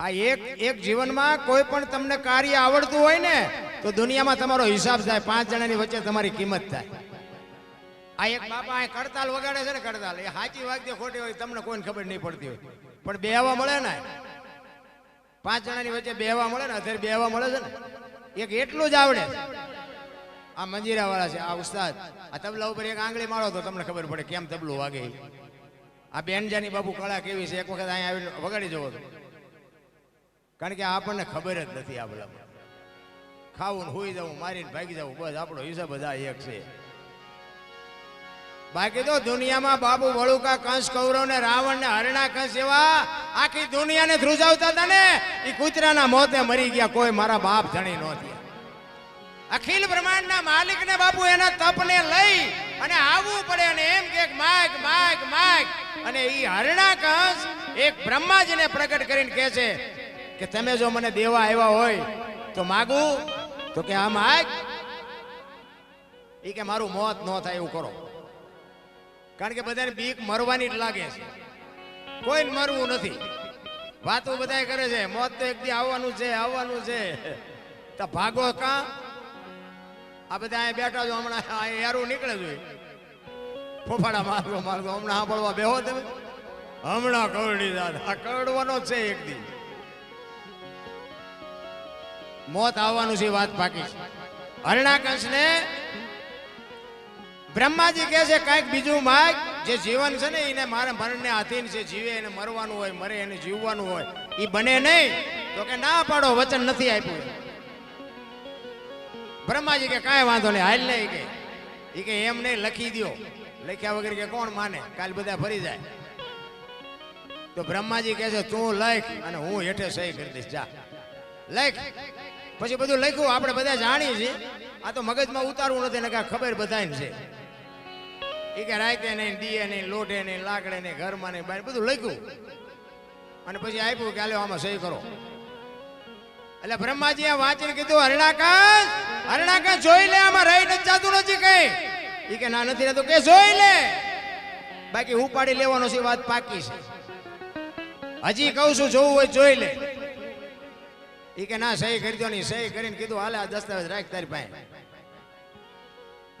આ એક એક જીવનમાં કોઈ પણ તમને કાર્ય આવડતું હોય ને, તો દુનિયામાં તમારો હિસાબ થાય. પાંચ જણાની વચ્ચે તમારી કિંમત થાય. આ એક બાપા અહીં કડતાલ વગાડે છે ને કડતાલ એ સાચી વાગતી ખોટી હોય તમને કોઈને ખબર નહીં પડતી હોય. પણ બેહવા મળે ને પાંચ જણાની વચ્ચે બેહવા મળે ને, અત્યારે બેહવા મળે છે ને. એક એટલું જ આવડે. આ મંજીરા વાળા છે, આ ઉસ્તાદ. આ તબલા ઉપર એક આંગળી મારો તો તમને ખબર પડે કેમ તબલું વાગે. આ બેનજાની બાપુ કળા કેવી છે? એક વખત અહીંયા આવીને વગાડી જવો તો. કારણ કે આપણને ખબર જ નથી આ બધા ખાવું હોઈ જવું, મારીને ભાગી જવું, બસ આપણો હિસાબ બધા એક છે. બાકી તો દુનિયામાં બાબુ વળુકા, કંસ, કૌરવ ને રાવણ ને હરણા, કંસ એવા આખી દુનિયાને ધ્રુજાવતા હતા ને એ કૂતરાના મોતે મરી ગયા, કોઈ મારા બાપ જણી નહોતી અખિલ બ્રહ્માંડના માલિકને બાપુ એના તપને લઈ અને આવવું પડે અને એમ કે, માગ માગ માગ. અને એ હરણા, કંસ એક બ્રહ્માજીને પ્રગટ કરીને કહે છે કે તમે જો મને દેવા આવ્યા હોય તો માગું? તો કે આ માગ. એ કે મારું મોત ન થાય એવું કરો. કારણ કે બધાને બીક મરવાની જ લાગે છે. કોઈ મરવું નથી. વાતો બધા કરે છે, મોત તો એક દી આવવાનું છે આવવાનું છે. તો ભાગો કાં? આ બધા અહીંયા બેઠા છો, હમણાં યારું નીકળે જોઈએ ફોફાડા મારતો મારતો હમણાં સાંભળવા બેહો તમે. હમણાં કરડી દાદા, કરડવાનો છે એક દી. મોત આવવાનું છે વાત પાકી છે. હરણાકંશ ને બ્રહ્માજી કહે છે, કાંઈક બીજું માગ, જે જીવન છે ને, એને મારે મરણને આધીન છે, જીવે એને મરવાનું હોય, મરે એને જીવવાનું હોય એ બને નહીં. તો કે, ના પાડો, વચન નથી આપ્યું. બ્રહ્માજી કે, કાંઈ વાંધો નહીં, હાલ નહીં કે. એ કે, એમ નહીં, લખી દ્યો. લખ્યા વગર કે, કોણ માને? કાલ બધા ફરી જાય. તો બ્રહ્માજી કહે છે, તું લખ અને હું હેઠે સહી કરી દઈશ, જા. લખ. પછી બધું લખ્યું, આપણે બધા જાણીએ છીએ. આ તો મગજમાં ઉતારવું નથી ને ખબર બધાને છે. એ કે રાયતે નહીં, દીએ નહીં, લોઢે નહીં, લાકડે નહીં, ઘરમાં નહીં બહાર બધું લખ્યું. અને પછી આપ્યું કે હાલો, આમાં સહી કરો. એટલે બ્રહ્માજી આ વાંચીને કીધું હરણાકાશ હરણાકાશ જોઈ લે, આમાં રહી નથી, જાતું નથી કઈ. એ કે, ના, નથી રહેતું. કે, જોઈ લે. બાકી ઉપાડી લેવાનો છે વાત પાકી છે. હજી કહું છું, જોવું હોય જોઈ લે. ઈ કે ના, સહી કરી દો નહીં સહી કરીને કીધું, હાલે, આ દસ્તાવેજ રાખ તારી પાસે.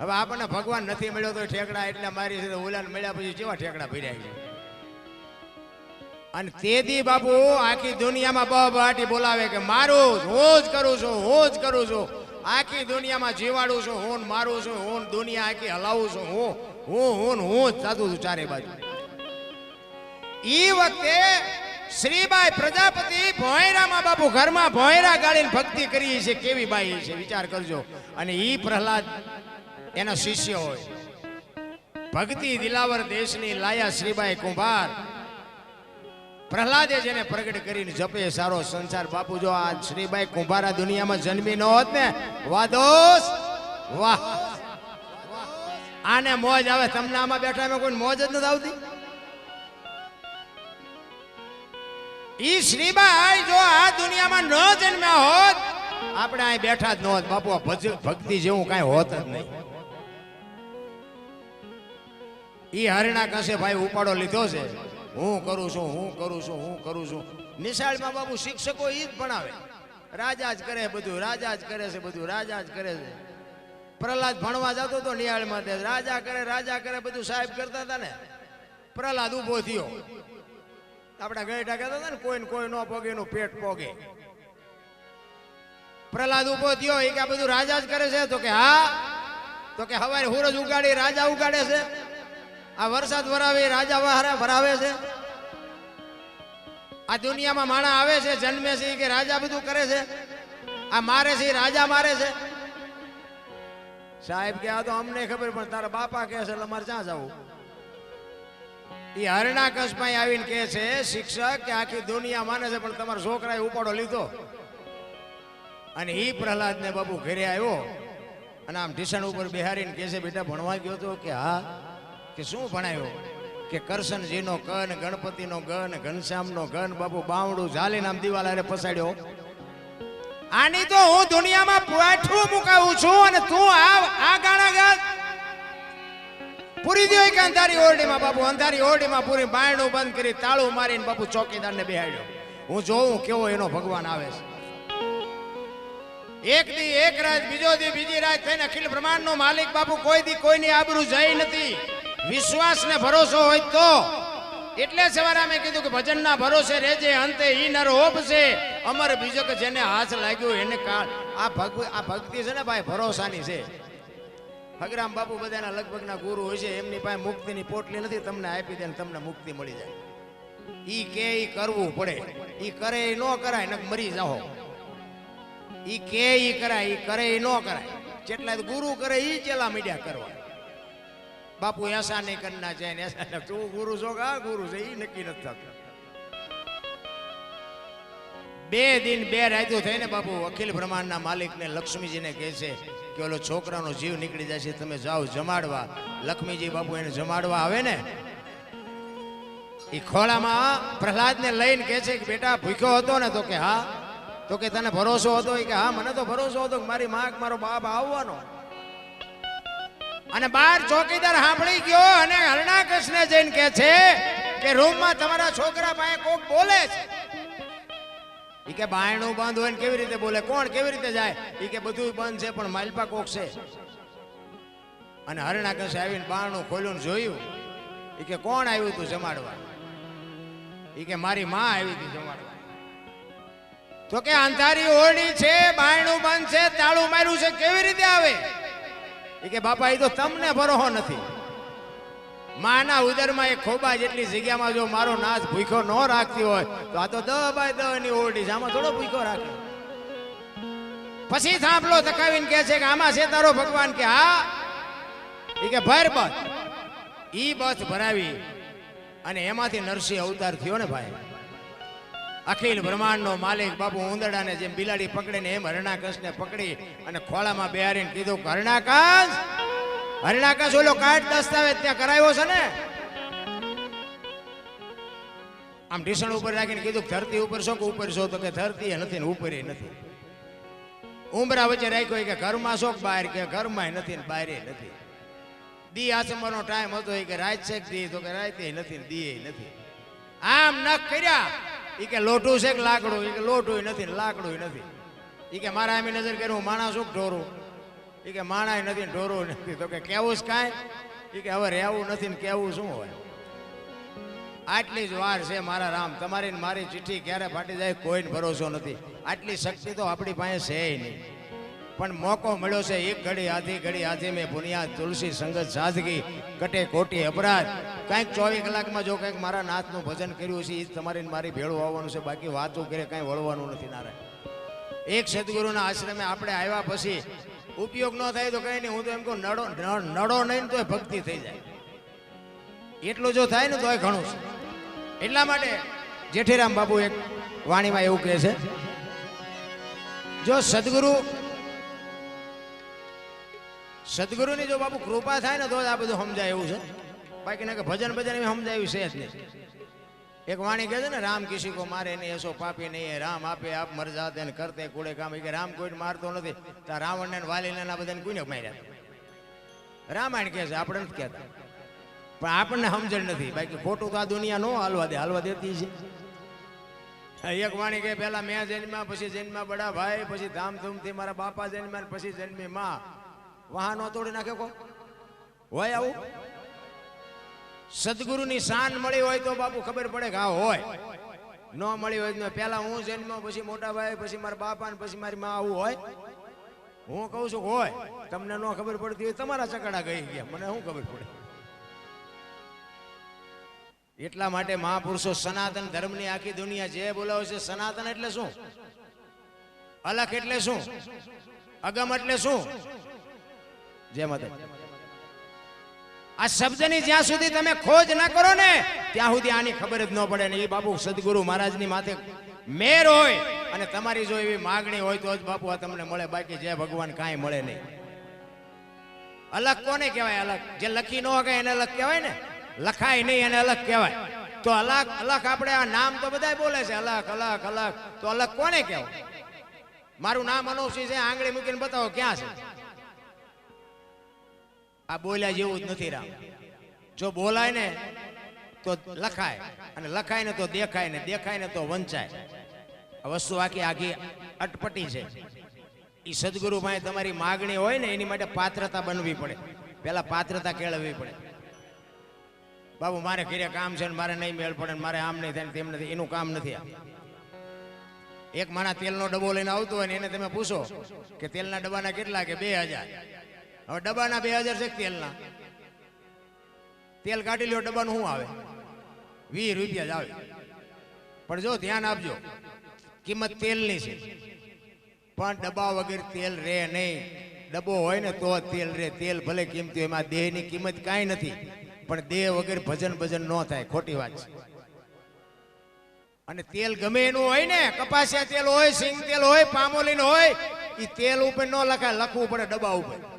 હવે આપણને ભગવાન નથી મળ્યો તો ઠેકડા એટલે મારી છે ઓલાને મળ્યા પછી કેવા ઠેકડા ભર્યા છે? અને તેથી બાપુ આખી દુનિયામાં બહાટી બોલાવે કે, મારું હું જ કરું છું, હું જ કરું છું. આખી દુનિયામાં જીવાડું છું, હું મારું છું, હું દુનિયા આખી હલાવું છું, હું હું હું હું જ થતું છું ચારે બાજુ. એ વખતે શ્રીબાઈ પ્રજાપતિ ભોયરામાં બાપુ ઘરમાં ભોયરા ગાળીને ભક્તિ કરી છે કેવી બાઈ છે, વિચાર કરજો. અને ઈ પ્રહલાદ, એના શિષ્ય હોય. ભક્તિ દિલાવર દેશની લાયા શ્રીબાઈ કુંભાર. પ્રહલાદે જેને પ્રગટ કરીને જપે સારો સંસાર. બાપુ જો આ શ્રીબાઈ કુંભારા દુનિયામાં જન્મી ન હોત ને વાદોસ વાહ. આને મોજ આવે. તમને આમાં બેઠા એમાં કોઈ મોજ જ નથી આવતી? ઈ શ્રીબાઈ જો આ દુનિયામાં ન જન્મ્યા હોત, આપણે અહીં બેઠા જ ન હોત. બાપુ ભક્તિ જેવું કાંઈ હોત જ નહીં. ઈ હરણા કસે ભાઈ ઉપાડો લીધો છે? હું કરું છું, હું કરું છું, હું કરું છું. નિશાળમાં બાપુ શિક્ષકો ઈ જ ભણાવે. રાજા જ કરે બધું, રાજા જ કરે છે બધું, રાજા જ કરે છે. પ્રહલાદ ભણવા જતો હતો નિહાળમાં રાજા કરે રાજા કરે, બધું સાહેબ કરતા હતા ને. પ્રહલાદ ઊભો થયો. આપણા ગઈઢા કહેતા હતા ને કોઈ ને કોઈ ન પોગે એનું પેટ પોગે પ્રહલાદ ઊભો થયો, એ કે બધું રાજા જ કરે છે? તો કે, હા. તો કે, હવારે હુરજ ઉગાડી, રાજા ઉગાડે છે. આ વરસાદ વરાવે રાજા વહારા ભરાવે છે. આ દુનિયામાં માણા આવે છે, જન્મે છે કે રાજા બધું કરે છે. આ મારે છે રાજા મારે છે. સાહેબ કે, આ તો અમને ખબર, પણ તારા બાપા કહે છે, એટલે મારે ક્યાં જવું? એ હરણાકશમાં આવીને કહે છે, શિક્ષક, કે આખી દુનિયા માને છે, પણ તમારા છોકરાએ ઉપાડો લીધો. અને એ પ્રહલાદ ને બાબુ ઘરે આવ્યો અને આમ ઢીસણ ઉપર બેહારીને કહે છે, બેટા, ભણવા ગયો તો? કે, હા. કે, શું ભણાયો? કે, કરશનજીનો કન ગણપતિનો ગન ઘનશ્યામનો ગન બાબુ બાવડું ઝાલીને આમ દિવાલ હારે પસાડ્યો આની તો હું દુનિયામાં પાઠું મુકાવું છું અને તું આ આ ગાણા ગાત. પૂરી દો કે અંધારી ઓરડીમાં બાપુ? અંધારી ઓરડીમાં પૂરી બાયણું બંધ કરી તાળું મારીને બાપુ ચોકીદારને બેહાડ્યો. હું જોઉં કેવો એનો ભગવાન આવે છે. એક દી એક રાત, બીજો દી બીજી રાત થઈને અખિલ બ્રહ્માંડનો માલિક બાપુ કોઈ દી કોઈની આબરૂ જઈ નથી. વિશ્વાસ ને ભરોસો હોય તો. એટલે સવારે અમે કીધું કે ભજનના ભરોસે રહેજે, અંતે ઈ નર છે અમર બીજો કે જેને હાથ લાગ્યો એને કાળ આ ભક્તિ છે ને ભાઈ, ભરોસાની છે. હગરામ બાપુ બધાના લગભગના ગુરુ હોય છે, એમની પાસે મુક્તિની પોટલી નથી, તમને આપી દે તમને મુક્તિ મળી જાય. ઈ કે ઈ કરવું પડે. ઈ કરે ઈ નો કરાય નક મરી જાઓ. ઈ કે ઈ કરાય, ઈ કરે ઈ ન કરાય. જેટલા ગુરુ કરે ઈ ચેલા મીડિયા કરવા. બાપુ એસા નહીં કરના છે ને એસા તું ગુરુ છો કે ગુરુ છે, ઈ નક્કી નથી થતું. બે દિન બે રાતો થઈને બાપુ અખિલ બ્રહ્માંડના માલિકને લક્ષ્મીજીને કહે છે કે ઓલો છોકરાનો જીવ નીકળી જાય છે, તમે જાઓ જમાડવા. લક્ષ્મીજી બાપુ એને જમાડવા આવે ને એ ખોળામાં પ્રહલાદને લઈને કહે છે કે બેટા, ભૂખ્યો હતો ને, તો કે હા, તો કે તને ભરોસો હતો? કે હા, મને તો ભરોસો હતો કે મારી માં મારો બાપ આવવાનો. અને બાર ચોકીદાર સાંભળી ગયો અને હરણાકૃષ્ણ જઈને કહે છે કે, રૂમમાં તમારા છોકરા પાસે કોક બોલે છે. ઈ કે બાયણું બંધ હોય ને કેવી રીતે બોલે? કોણ કેવી રીતે જાય? એ કે બધું બંધ છે, પણ માલપા કોક છે. અને હરણાકૃષ્ણ આવીને બારણું ખોલ્યું જોયું? ઈ કે કોણ આવ્યું તું જમાડવા? ઈ કે મારી માં આવી હતી જમાડવા. તો કે અંધારી ઓરડી છે, બાયણું બંધ છે, તાળું માર્યું છે, કેવી રીતે આવે? એ કે બાપા એ તો તમને ભરોહો નથી. માના ઉદરમાં એક ખોબા જેટલી જગ્યામાં જો મારો નાશ ભૂખ્યો ન રાખતી હોય, તો આ તો દ બાય દ ની છે. આમાં થોડો ભૂખ્યો રાખે. પછી થાંભલો તકાવીને કહે છે કે, આમાં છે તારો ભગવાન કે હા? એ કે, ભર બસ. ઈ બસ ભરાવી અને એમાંથી નરસિંહ અવતાર થયો ને ભાઈ. અખિલ બ્રહ્માંડનો માલિક બાપુ ઉંદરડાને જેમ બિલાડી પકડે ને એમ હરણાકંસને પકડી અને ખોળામાં બેહારીને કીધું કે હરણાકંસ હરણાકંસ ઓલો કાર્ડ દસ્તાવેજ ત્યાં કરાવ્યો છે ને? આમ ઢીસણ ઉપર રાખીને કીધું ધરતી ઉપર છો કે ઉપર છો? તો કે ધરતી એ નથી ને ઉપર નથી. ઉમરા વચ્ચે રાખ્યો કે ઘરમાં કે બહાર? કે ઘરમાં નથી ને બહાર નથી. દી આચમવાનો ટાઈમ હતો એ કે રાત છે દી? તો કે રાતે નથી ને દીએ નથી. આમ નખ કર્યા. ઈ કે લોટું છે કે લાકડું? એ કે લોટું નથી લાકડું નથી. ઈ કે મારા આમી નજર કર્યું માણસ શું ઢોરું? ઈ કે માણાય નથી ઢોરું નથી. તો કે કેવું છે કાંઈ? એ કે હવે રહેવું નથી ને કેવું શું હોય? આટલી જ વાર છે મારા રામ. તમારી મારી ચિઠ્ઠી ક્યારે ફાટી જાય કોઈને ભરોસો નથી. આટલી શક્તિ તો આપણી પાસે છે નહીં. પણ મોકો મળ્યો છે એક ઘડી, આધી ઘડી, આધી મેં બુનિયાદ તુલસી, સંગત, સાદગી, કટે કોટી અપરાધ. કંઈક ચોવીસ કલાકમાં જો કંઈક મારા નાથનું ભજન કર્યું છે એ જ તમારી મારી ભેળું આવવાનું છે. બાકી વાતો કરે કાંઈ વળવાનું નથી, નારાયણ. એક સદગુરુના આશ્રમે આપણે આવ્યા પછી ઉપયોગ ન થાય તો કંઈ નહીં. હું તો એમ કહું, નડો નડો નહીં તો ભક્તિ થઈ જાય. એટલું જો થાય ને તોય ઘણું છે. એટલા માટે જેઠીરામ બાબુ એક વાણીમાં એવું કહે છે, જો સદગુરુ સદગુરુની જો બાબુ કૃપા થાય ને તો જ આ બધું સમજાય એવું છે. બાકી ના કે ભજન ભજન એમ સમજાયું છે જ નહીં. એક વાણી કહે છે ને, રામ કિસી કો મારે નહીં, એસો પાપી નહીં રામ આપે, આપ મર જાતે કરતે કુડે કામ. એ રામ કોઈને મારતો નથી. તો રાવણ ને વાલીને આ બધાને કોઈને માર્યા? રામાયણ કહે છે, આપણે નથી કહેતા. પણ આપણને સમજણ નથી. બાકી ખોટું તો આ દુનિયા નો હાલવા દે, હાલવા દેતી છે. એક વાણી કે પેલા મેં જન્મ્યા, પછી જન્મ્યા બડા ભાઈ, પછી ધામધૂમથી મારા બાપા જન્મ્યા પછી જન્મી માં. વાહનો તોડી નાખે કો? હોય આવું? સદગુરુની શાન મળી હોય તો બાપુ ખબર પડે કે હા હોય. ન મળી હોય પેલા હું જન્મ પછી મોટા ભાઈ, પછી મારા બાપા ને પછી મારી માં આવું હોય. હું કહું છું હોય. તમને ન ખબર પડતી હોય, તમારા ચકડા ગઈ ગયા. મને શું ખબર પડે? એટલા માટે મહાપુરુષો સનાતન ધર્મની આખી દુનિયા જે બોલાવે છે, સનાતન એટલે શું? અલખ એટલે શું? અગમ એટલે શું? જય માતા આ શબ્દની જ્યાં સુધી તમે ખોજ ન કરો ને, ત્યાં સુધી આની ખબર જ ન પડે ને એ બાપુ સદગુરુ મહારાજની માથે મેર હોય અને તમારી જો એવી માગણી હોય તો જ બાપુ આ તમને મળે, બાકી જય ભગવાન કાંઈ મળે નહીં. અલગ કોને કહેવાય અલગ? જે લખી ન હોય એને અલગ કહેવાય ને? લખાય નહીં એને અલગ કહેવાય. તો અલગ અલગ આપણે આ નામ તો બધા બોલે છે, અલગ અલગ અલગ. તો અલગ કોને કહેવાય? મારું નામ અનુસિંહ છે, આંગળી મૂકીને બતાવો ક્યાં છે? આ બોલ્યા જેવું જ નથી રામ. જો બોલાય ને તો લખાય. અને લખાય ને તો દેખાય ને દેખાય ને તો વંચાય. વસ્તુ આખી આખી અટપટી છે. એ સદગુરુ પાસે તમારી માગણી હોય ને એની માટે પાત્રતા બનવી પડે. પહેલા પાત્રતા કેળવવી પડે. બાબુ, મારે ઘરે કામ છે ને મારે નહીં મેળ પડે મારે આમ નહીં થાય તેમ નથી. એનું કામ નથી એક માણા તેલનો ડબ્બો લઈને આવતો હોય ને એને તમે પૂછો કે તેલના ડબ્બાના કેટલા કે બે હજાર? હવે ડબ્બાના બે હજાર છે તેલના. તેલ કાઢી લ્યો, ડબ્બાનું શું આવે? વીસ રૂપિયા જ આવે. પણ જો ધ્યાન આપજો, કિંમત તેલની છે. પણ ડબ્બા વગર તેલ રે નહીં. ડબ્બો હોય ને તો તેલ રે તેલ ભલે કિંમતી હોય, એમાં દેહની કિંમત કાંઈ નથી. પણ દેહ વગર ભજન ભજન ન થાય. ખોટી વાત છે. અને તેલ ગમે એનું હોય ને, કપાસિયા તેલ હોય, સિંગ તેલ હોય, પામોલીન હોય એ તેલ ઉપર ન લખાય, લખવું પડે ડબ્બા ઉપર.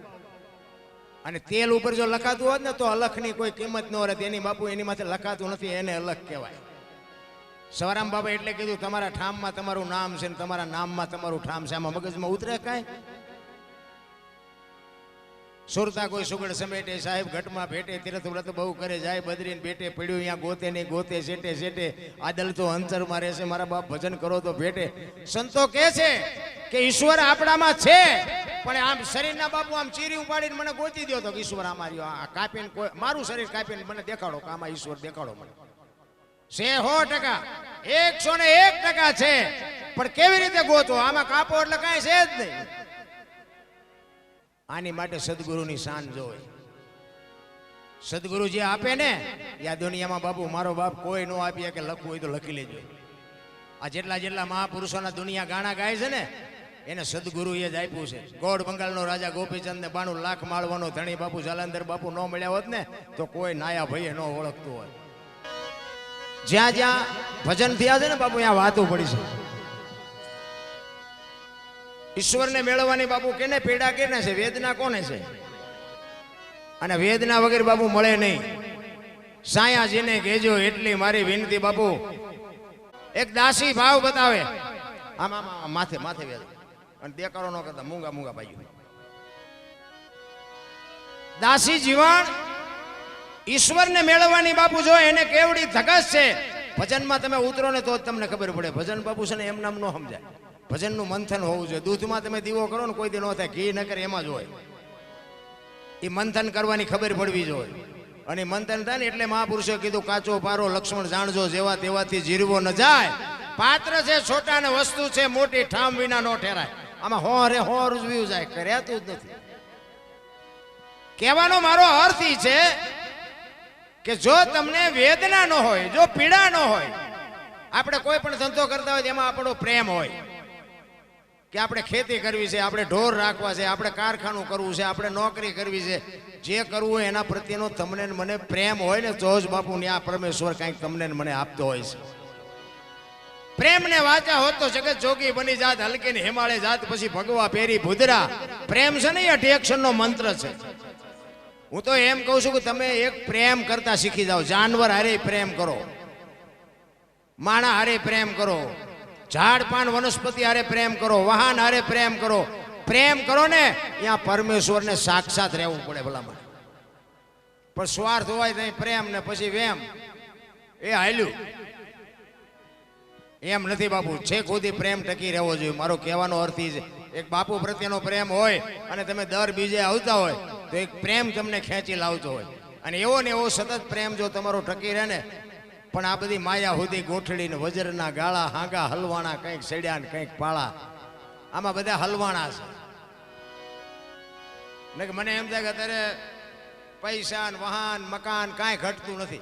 અને તેલ ઉપર જો લખાતું હોત ને તો અલખની કોઈ કિંમત ન રહેતી. એની બાપુ એની માથે લખાતું નથી, એને અલગ કહેવાય. સવારામ બાબા એટલે કીધું, તમારા ઠામમાં તમારું નામ છે ને તમારા નામમાં તમારું ઠામ છે. આમાં મગજમાં ઉતરે કાંઈ? સુરતા કોઈ સુગડ સમેટે, સાહેબ ઘટમાં ભેટે તીરથ વ્રત બહુ કરે, જાય બદરીને ભેટે, પડ્યું અહીંયા ગોતે નહીં, ગોતે સેટે સેટે આદલ તો અંતરમાં રહેશે, મારા બાપ ભજન કરો તો ભેટે. સંતો કે છે કે ઈશ્વર આપણામાં છે, પણ આમ શરીરના બાપુ આમ ચીરી ઉપાડીને મને ગોતી દો તો ઈશ્વર અમારી આ કાપીને કોઈ, મારું શરીર કાપીને મને દેખાડો કે આમાં ઈશ્વર દેખાડો મને. છે સો ટકા, એકસો ને એક ટકા છે, પણ કેવી રીતે ગોતો? આમાં કાપો એટલે કાંઈ છે જ નહીં. આની માટે સદગુરુની શાન જોવે સદગુરુ જે આપે ને? આ દુનિયામાં બાપુ, મારો બાપ કોઈ ન આપીએ કે લખવું હોય તો લખી લેજો. આ જેટલા જેટલા મહાપુરુષોના દુનિયા ગાણા ગાય છે ને, એને સદગુરુએ જ આપ્યું છે. ગોળ બંગાળનો રાજા ગોપીચંદ ને બાણું લાખ માળવાનો ધણી બાપુ જાલંધર બાપુ ન મળ્યા હોત ને, તો કોઈ નાયા ભાઈએ ન ઓળખતું હોય. જ્યાં જ્યાં ભજન થયા છે ને બાપુ, ત્યાં વાતો પડી છે. ઈશ્વરને મેળવવાની બાપુ કેને પીડા કેને છે? વેદના કોને છે? અને વેદના વગર બાપુ મળે નહીં. સાયાજીને કહેજો, એટલી મારી વિનંતી બાપુ. એક દાસી ભાવ બતાવે. આમ માથે માથે વેદ. અને દેકારો ન કરતા, મૂંગા મૂંગા ભાઈ દાસી જીવન ઈશ્વરને મેળવવાની બાપુ જો એને કેવડી ધગસ છે, ભજનમાં તમે ઉતરો ને તો જ તમને ખબર પડે. ભજન બાપુ છે ને, એમ નામ ન સમજાય. ભજનનું મંથન હોવું જોઈએ. દૂધમાં તમે દીવો કરો ને કોઈ દી ન થાય, ઘી ન કરે, એમાં જ હોય. એ મંથન કરવાની ખબર પડવી જોઈએ. અને મંથન થાય ને એટલે મહાપુરુષે કીધું, કાચો પારો, લક્ષ્મણ જાણજો, જેવા તેવાથી જીરવો ન જાય. પાત્ર છે છોટા ને વસ્તુ છે, મોટી ઠામ વિના નો ઠેરાય. આમાં હો રે, હો રૂજવ્યું જાય કર્યાતું જ નથી. કહેવાનો મારો અર્થ ઈ છે કે જો તમને વેદના ન હોય, જો પીડા ન હોય, આપણે કોઈ પણ ધંધો કરતા હોય તેમાં આપણો પ્રેમ હોય. કે આપણે ખેતી કરવી છે, આપણે ઢોર રાખવા છે, આપણે કારખાનું કરવું છે, આપણે નોકરી કરવી છે. જે કરવું હોય એના પ્રત્યેનો તમને મને પ્રેમ હોય ને તો જ બાપુ ને આ પરમેશ્વર કાંઈક તમને મને આપતો હોય છે. પ્રેમ ને વાંચા હોત તો જગત જોગી બની જાત, હલકી ને હિમાલય જાત, પછી ભગવા પેરી ભુદરા. પ્રેમ છે ને એ અઠેક્ષણ નો મંત્ર છે. હું તો એમ કહું છું કે તમે એક પ્રેમ કરતા શીખી જાઓ. જાનવર હારે પ્રેમ કરો. માણા હારે પ્રેમ કરો. ઝાડ પાન વનસ્પતિ હારે પ્રેમ કરો, વાહન હારે પ્રેમ કરો. પ્રેમ કરો ને, ત્યાં પરમેશ્વરને સાક્ષાત રહેવું પડે ભલામણ. પણ સ્વાર્થ હોય તો પ્રેમ ને પછી વેમ. એ હાલ્યું. એમ નથી બાપુ છે ખુદી પ્રેમ ટકી રહેવો જોઈએ. મારો કહેવાનો અર્થ છે, એક બાપુ પ્રત્યેનો પ્રેમ હોય અને તમે દર બીજે આવતા હોય, તો એક પ્રેમ તમને ખેંચી લાવતો હોય. અને એવો ને એવો સતત પ્રેમ જો તમારો ટકી રહે ને પણ આ બધી માયા સુધી ગોઠડીને વજરના ગાળા, હાંગા, હલવાણા કંઈક સડ્યા ને કંઈક પાળા. આમાં બધા હલવાણા છે. ને મને એમ થાય કે અત્યારે પૈસા ને વાહન મકાન કાંઈ ઘટતું નથી.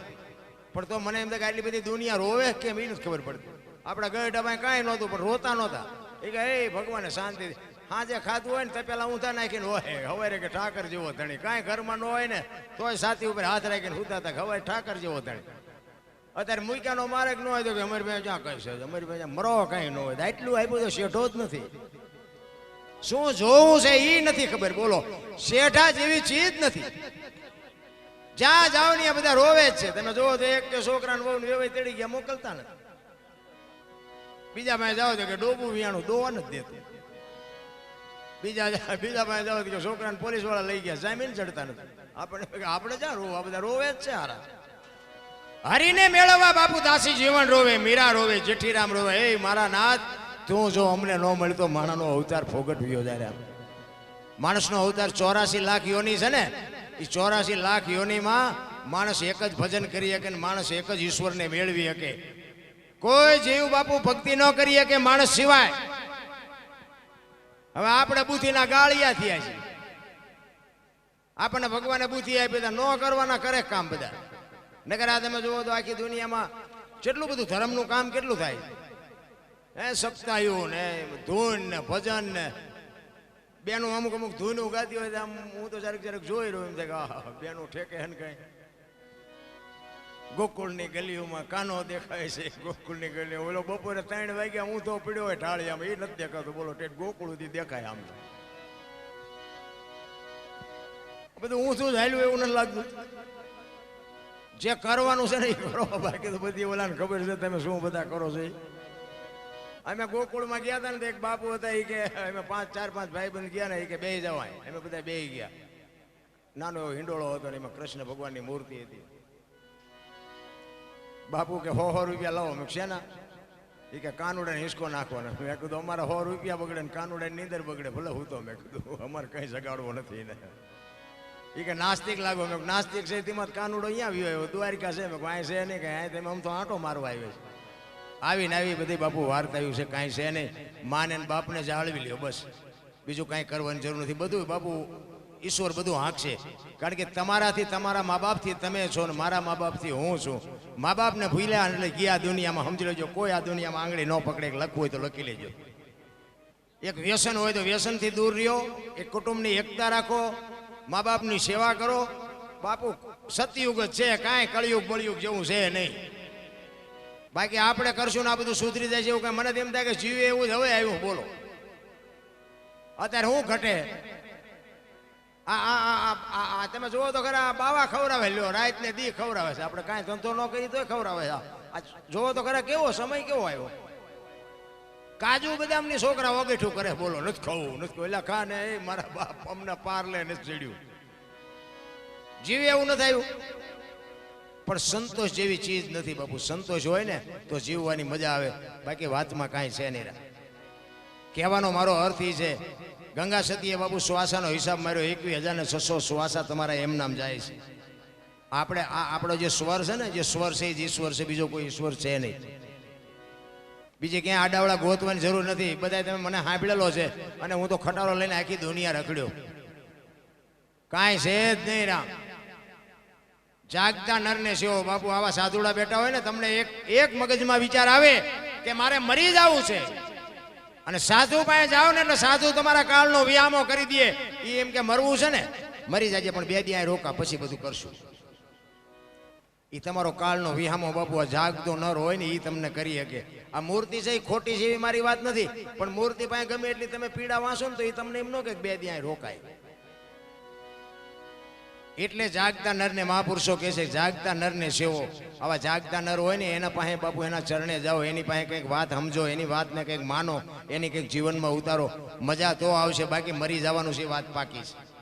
પણ તો મને એમ થાય કે આટલી બધી દુનિયા રોવે કેમ એ નથી ખબર પડતી. આપણા ગઢામાં કાંઈ નહોતું, પણ રોતા નહોતા. એ કે એ ભગવાને શાંતિ હાજે ખાધું હોય ને તો પેલા ઊંધા નાખીને હોય હવે કે ઠાકર જેવો ધણી. કાંઈ ઘરમાં ન હોય ને, તોય સાથી ઉપર હાથ રાખીને સુતા હતા હવે ઠાકર જેવો ધણી. અત્યારે મૂક્યાનો માર્ગ ન હોય તો કે અમારી પાસે જ્યાં કઈ છે? અમારી પાસે મરો કાંઈ ન હોય. આટલું આપ્યું તો શેઠો જ નથી. શું જોવું છે એ નથી ખબર. બોલો. શેઠા જેવી ચીજ નથી. જ્યાં જાવ ને બધા રોવે જ છે. તમે જોવો તો એક કે છોકરાને બહુ વેવાય તેડી ગયા, મોકલતા નથી. બીજા પાસે જાઓ તો કે ડોબું વિયાણું દોવા નથી દેતું. બીજા બીજા પાસે જાઓ કે છોકરાને પોલીસવાળા લઈ ગયા, જામીન ચડતા નથી. આપણે આપણે જ્યાં રોવા? બધા રોવે જ છે હારા. હરીને મેળવવા બાપુ દાસી જીવન રોવે, મીરા રોવે, જેઠીરામ રોવે. એ મારા નાથ, તું જો અમને ન મળતો માણાનો અવતાર ફોગટવ્યો જ્યારે આમ માણસનો અવતાર ચોરાસી લાખ યોની છે ને એ ચોરાસી લાખ યોનીમાં માણસ એક જ ભજન કરી શકે ને માણસ એક જ ઈશ્વરને મેળવી શકે. કોઈ જીવ બાપુ ભક્તિ ન કરી શકે માણસ સિવાય. હવે આપણે બુથીના ગાળિયા થયા છીએ. આપણને ભગવાને બુથી આપી બધા ન કરવાના કરે કામ બધા. નકર આ તમે જુઓ તો આખી દુનિયામાં કેટલું બધું ધર્મનું કામ કેટલું થાય? હે સપ્તાહયું ને ધૂન ને ભજન ને. બેનું અમુક અમુક ધૂન ગાતી હોય આમ હું તો જરાક જરાક જોઈ રહ્યો એમ થાય બેનું ઠેકે હે ને કઈ. ગોકુળની ગલીઓમાં કાનો દેખાય છે. ગોકુળની ગલીઓ, ઓલો બપોરે ત્રણ વાગ્યા હું તો પીડ્યો હોય ઢાળિયામાં. એ નથી દેખાતો. બોલો ઠેઠ ગોકુળથી દેખાય આમ બધું હું શું હાલ્યું એવું નથી લાગતું. જે કરવાનું છે ને એ કરો. બાકી તો બધી ઓલાને ખબર છે તમે શું બધા કરો છો અમે ગોકુળમાં ગયા હતા ને તો એક બાપુ હતા એ કે, અમે પાંચ, ચાર, પાંચ ભાઈ બંધ ગયા ને એ કે બે જવાય. અમે બધા બે ગયા. નાનો એવો હિંડોળો હતો ને એમાં કૃષ્ણ ભગવાનની મૂર્તિ હતી. બાપુ કે, હો હો રૂપિયા લાવો. મેં શેના? એ કે, કાનુડાને હિસકો નાખવાનો મેં કીધું, અમારે હો રૂપિયા બગડે ને કાનુડાની નીંદર બગડે. ભલે હું તો, મેં કીધું, અમારે કઈ જગાડવો નથી ને. એ કે નાસ્તિક લાગો. મેં નાસ્તિક છે તેમાં કાનુડો અહીંયા આવ્યો આવ્યો દ્વારિકા છે. મેં કાંઈ છે નહીં, કાંઈ તમે આમ તો આંટો મારવા આવ્યો છે. આવીને આવી બધી બાપુ વાર્તાયું છે, કાંઈ છે નહીં. માને બાપને જાળવી લ્યો, બસ. બીજું કાંઈ કરવાની જરૂર નથી. બધું બાપુ ઈશ્વર બધું હાંકશે. કારણ કે તમારાથી તમારા મા બાપથી તમે છો ને મારા મા બાપથી હું છું. મા બાપને ભૂલ્યા એટલે ગયા દુનિયામાં. સમજી લેજો, કોઈ આ દુનિયામાં આંગળી ન પકડે લખવું હોય તો લખી લેજો. એક વ્યસન હોય તો વ્યસનથી દૂર રહ્યો. એક કુટુંબની એકતા રાખો. મા બાપની સેવા કરો. બાપુ, સતયુગ જ છે, કાંઈ કળિયુગ બળિયુગ જેવું છે નહીં. બાકી આપણે કરશું ને આ બધું સુધરી જાય છે એવું કઈ મને તેમ થાય કે જીવે એવું જ હવે આવ્યું, બોલો. અત્યારે હું ઘટે? આ આ આ તમે જુઓ તો ખરા બાવા ખવડાવે, લ્યો રાત ને દી ખવડાવે છે. આપણે કાંઈ ધંધો ન કરી તોય ખવડાવે છે. જુઓ તો ખરા, કેવો સમય કેવો આવ્યો? કાજુ બદામની છોકરા વગેઠું કરે. બોલો, નથી ખાવું નથી ખાવું. એટલે ખા ને મારા બાપ અમને પાર લે નથી ચડ્યું. જીવે એવું નથી આવ્યું. પણ સંતોષ જેવી ચીજ નથી બાપુ. સંતોષ હોય ને તો જીવવાની મજા આવે. બાકી વાતમાં કાંઈ છે નહીં. કહેવાનો મારો અર્થ એ છે, ગંગા સતીએ બાપુ શ્વાસાનો હિસાબ માર્યો, એકવીસ હજાર ને છસો શ્વાસા તમારા એમ નામ જાય છે. આપણે આ આપણો જે સ્વર છે ને, જે સ્વર છે એ જ ઈશ્વર છે, બીજો કોઈ ઈશ્વર છે નહીં. બીજે ક્યાંય આડાવડા ગોતવાની જરૂર નથી. બધા તમે મને સાંભળેલો છે. અને હું તો ખટારો લઈને આખી દુનિયા રખડ્યો. કાંઈ છે જ નહીં રામ. જાગતા નરને સેવો. બાપુ, આવા સાધુડા બેઠા હોય ને, તમને એક એક મગજમાં વિચાર આવે કે મારે મરી જવું છે. અને સાધુ પાસે જાઓ ને એટલે સાધુ તમારા કાળનો વ્યામો કરી દે. એ એમ કે મરવું છે ને? મરી જાજે, પણ બે દી રોકા, પછી બધું કરશું. એ તમારો કાળનો વિહામો બાપુ જાગતો નર હોય ને એ તમને કરી શકે. આ મૂર્તિ છે એ ખોટી એવી મારી વાત નથી, પણ મૂર્તિ પાસે ગમે એટલી તમે પીડા વાંચો ને તો એ તમને એમ ન કે બે ત્યાં રોકાય. એટલે જાગતા નરને મહાપુરુષો કહે છે, જાગતા નરને સેવો. આવા જાગતા નર હોય ને એના પાસે બાપુ એના ચરણે જાઓ, એની પાસે કંઈક વાત સમજો, એની વાતને કંઈક માનો, એની કંઈક જીવનમાં ઉતારો. મજા તો આવશે, બાકી મરી જવાનું છે વાત પાકી છે.